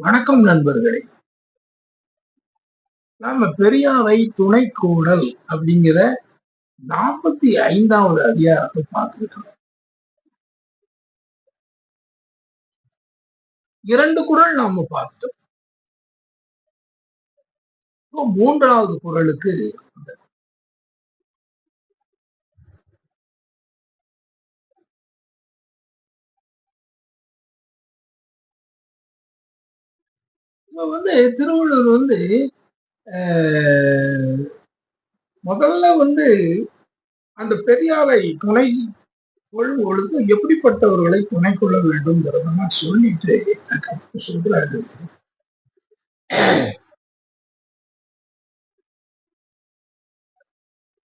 வணக்கம் நண்பர்களே. நாம பெரியாரை துணைக்கோடல் அப்படிங்கிற நாற்பத்தி ஐந்தாவது அதிகாரத்தை பார்த்துருக்கோம் இரண்டு குரல் நாம பார்த்தோம். மூன்றாவது குரலுக்கு இப்போ வந்து திருவள்ளுவர் வந்து முதல்ல வந்து அந்த பெரியாரை துணை கொள்ளும் பொழுது எப்படிப்பட்டவர்களை துணை கொள்ள வேண்டும் சொல்லிட்டு சொல்றாரு.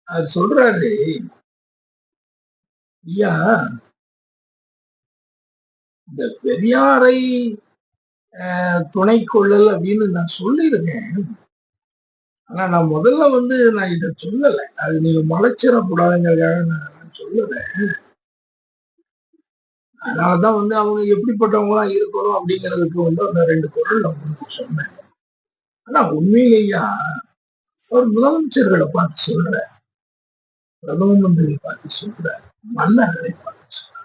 அது சொல்றாரு ஐயா இந்த பெரியாரை துணை கொள்ளல் அப்படின்னு நான் சொல்லியிருக்கேன். ஆனா நான் முதல்ல வந்து நான் இதை சொல்லலை. அது நீங்க மலைச்சிடக்கூடாதுங்கிறதுக்காக நான் சொல்லலை. அதனாலதான் வந்து அவங்க எப்படிப்பட்டவங்களா இருக்கணும் அப்படிங்கிறதுக்கு வந்து அந்த ரெண்டு குரல் நான் உங்களுக்கு சொன்னேன். ஆனா உண்மையிலேயா? ஒரு முதலமைச்சர்களை பார்த்து சொல்ற பிரதம மந்திரியை பார்த்து சொல்ற மன்னர்களை பார்த்து சொல்ற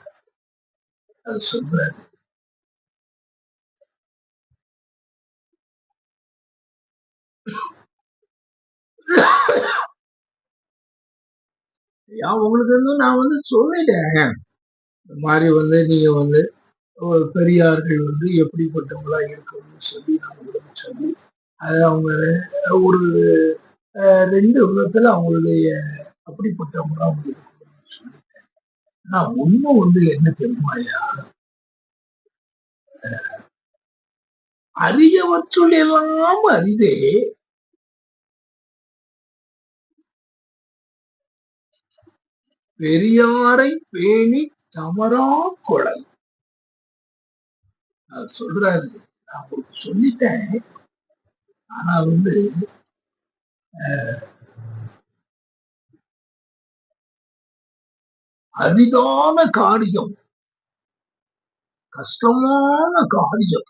அது சொல்றாரு. உங்களுக்கு வந்து நான் வந்து சொல்லிட்டேன். இந்த மாதிரி வந்து நீங்க வந்து பெரியார்கள் வந்து எப்படிப்பட்டவங்களா இருக்கணும்னு சொல்லி நான் உங்களுக்கு சொல்லி அது அவங்க ஒரு ரெண்டு விதத்துல அவங்களுடைய அப்படிப்பட்டவங்களா அவங்க இருக்கணும்னு சொல்லிட்டேன். ஆனா ஒண்ணு வந்து என்ன தெரியுமாயா அறியவற்றுள் எல்லாம் அறிதே பெரியாரை பேணி தமரா குழல் சொல்றாரு. நான் சொல்லிட்டேன். ஆனா வந்து அரிதான காரியம். கஷ்டமான காரியம்.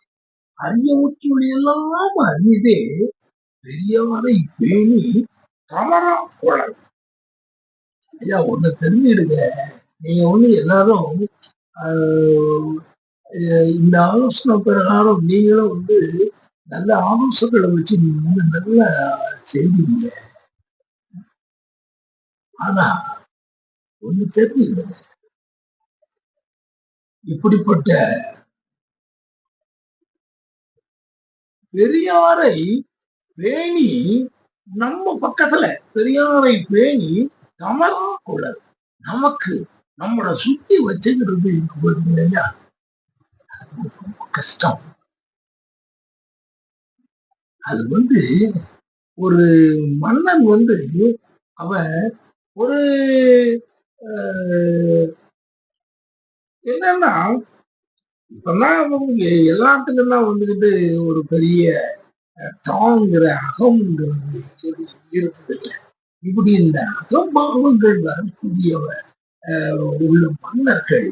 அரியவற்றுள் எல்லாம் அரிதே. பெரியவரை பேணி தவறா குழல் ஐயா ஒண்ணு தெரிஞ்சிடுங்க. நீங்க ஒண்ணு எல்லாரும் இந்த ஆலோசனை பிரகாரம் நீங்களும் வந்து நல்ல ஆலோசனைகளை வச்சு நீங்க நல்ல செய்வீங்க. ஆனா ஒண்ணு தெரிஞ்சுக்கிடுங்க இப்படிப்பட்ட பெரியாரை பேணி நம்ம பக்கத்துல பெரியாரை பேணி தமரா கூடாது நமக்கு நம்மளை சுத்தி வச்சுக்கிறது இருக்கும்போது இல்லையா? ரொம்ப கஷ்டம். அது வந்து ஒரு மன்னன் வந்து அவன் ஒரு என்னன்னா இப்பதான் எல்லாத்துக்கும் தான் வந்துகிட்டு ஒரு பெரிய தாங்கிற அகம்ங்கிறது இருக்குது இல்லை. இப்படி இந்த அகம்பாவங்கள் வரக்கூடிய உள்ள மன்னர்கள்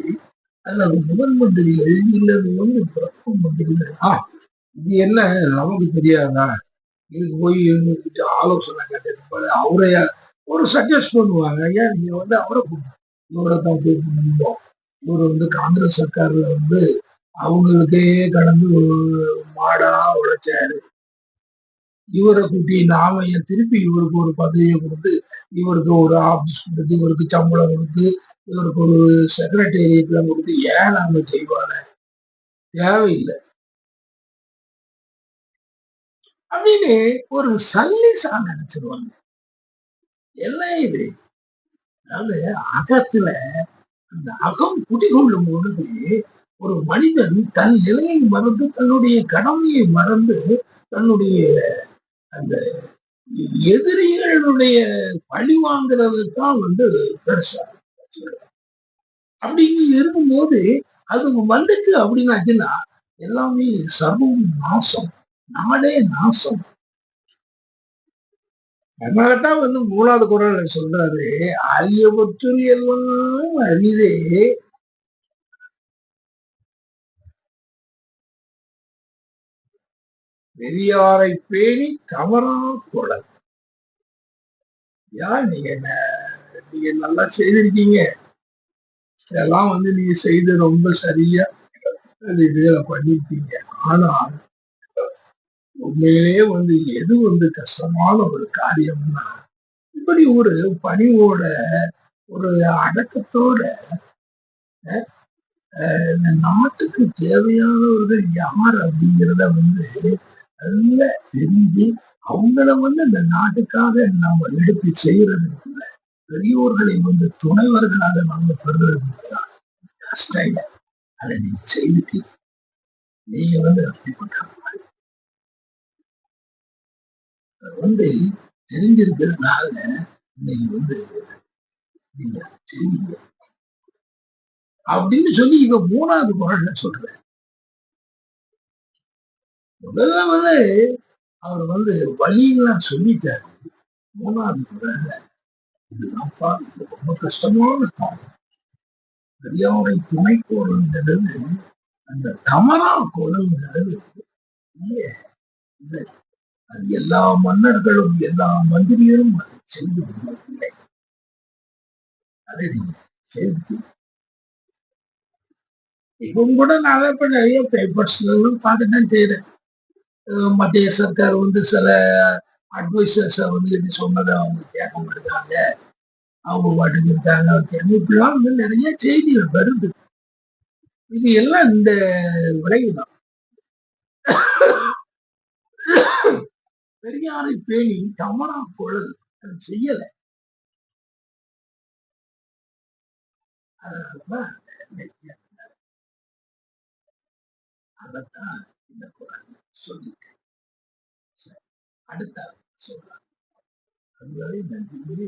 அல்லது முதன் மந்திரிகள் இல்லது வந்து பிறப்பு மந்திரிகள் ஆ இது என்ன? நமக்கு தெரியாதா? இது போய் இருந்துட்டு ஆலோசனை கேட்டிருப்பாரு அவரைய ஒரு சஜஸ்ட் பண்ணுவாங்க. ஏன்? நீங்க வந்து அவரை இவரை தான் போய் பண்ணுவோம் இவர் வந்து காங்கிரஸ் சர்க்கார்ல வந்து அவங்களுக்கே கடந்து மாடா உழைச்சாரு. இவரை கூட்டி நாம திருப்பி இவருக்கு ஒரு பதவியை கொடுத்து இவருக்கு ஒரு ஆபீஸ் கொடுத்து இவருக்கு சம்பளம் கொடுத்து இவருக்கு ஒரு செக்ரட்டேரியட்ல கொடுத்து ஏன் நாங்க செய்வாங்க தேவையில்லை. அப்படின்னு ஒரு சல்லிசா நினைச்சிருவாங்க. என்ன இது? அதாவது அகத்துல அந்த அகம் குடிகொள்ளும் பொழுது ஒரு மனிதன் தன் நிலையை மறந்து தன்னுடைய கடமையை மறந்து தன்னுடைய அந்த எதிரிகளுடைய பழி வாங்குறது தான் வந்து பெருசா. அப்படி இருக்கும்போது அது வந்துட்டு அப்படின்னாச்சுன்னா எல்லாமே சர்வம் நாசம் நாடே நாசம். அதனாலதான் வந்து மூணாவது குரல் சொல்றாரு அரியபுற்றல் எல்லாம் அரிதே பெரியாரை பேணி தவறா குழல் யார் நீங்க என்ன? நீங்க நல்லா செய்திருக்கீங்க. இதெல்லாம் வந்து நீங்க செய்து ரொம்ப சரியா அது பண்ணிருக்கீங்க. ஆனால் உண்மையிலேயே வந்து எது வந்து கஷ்டமான ஒரு காரியம்னா இப்படி ஒரு பணிவோட ஒரு அடக்கத்தோட அஹ், இந்த நாட்டுக்கு தேவையானவர்கள் யார் அப்படிங்கிறத வந்து நல்லா தெரிஞ்சு அவங்கள வந்து இந்த நாட்டுக்காக நம்ம எடுத்து செய்யறதுக்குள்ள பெரியோர்களை வந்து துணைவர்களாக நம்ம பெறுறது கஷ்டம் இல்லை. அதை நீங்க செய்துட்டு நீங்க வந்து அப்படிப்பட்ட வந்து தெரிஞ்சிருக்கிறதுனால நீங்க வந்து நீங்க செய்வீங்க அப்படின்னு சொல்லி இங்க மூணாவது குரல்ல சொல்றேன். முதல்ல வந்து அவர் வந்து வழியெல்லாம் சொல்லிட்டாரு. மூணாவது கூட இதுதான்ப்பா ரொம்ப கஷ்டமான காலம் பெரியாரை துணை கோரங்கிறது அந்த தமரா கோலங்கிறது அது எல்லா மன்னர்களும் எல்லா மந்திரிகளும் அதை செய்து முடியவில்லை அதை நீங்க செய்து இப்பவும் கூட நான் இப்ப நிறைய பேப்பர்ஸ்ல எல்லாம் பார்க்க தான் செய்யறேன் மத்திய சர்க்கார் வந்து சில அட்வைசர்ஸ் வந்து இப்படி சொன்னதை அவங்க கேட்க மாட்டேங்கிறாங்க. அவங்க பாட்டுக்கு இருக்காங்க. இப்படிலாம் வந்து நிறைய செய்திகள் வருது. இது எல்லாம் இந்த விளைவுதான். பெரியாரை பேணி தமரா குழல் அது செய்யல. அதனாலதான் அதைத்தான் இந்த குரல் சொல்லிட்டேன் அடுத்த சொல்றாங்க. அதுவரை நன்றி.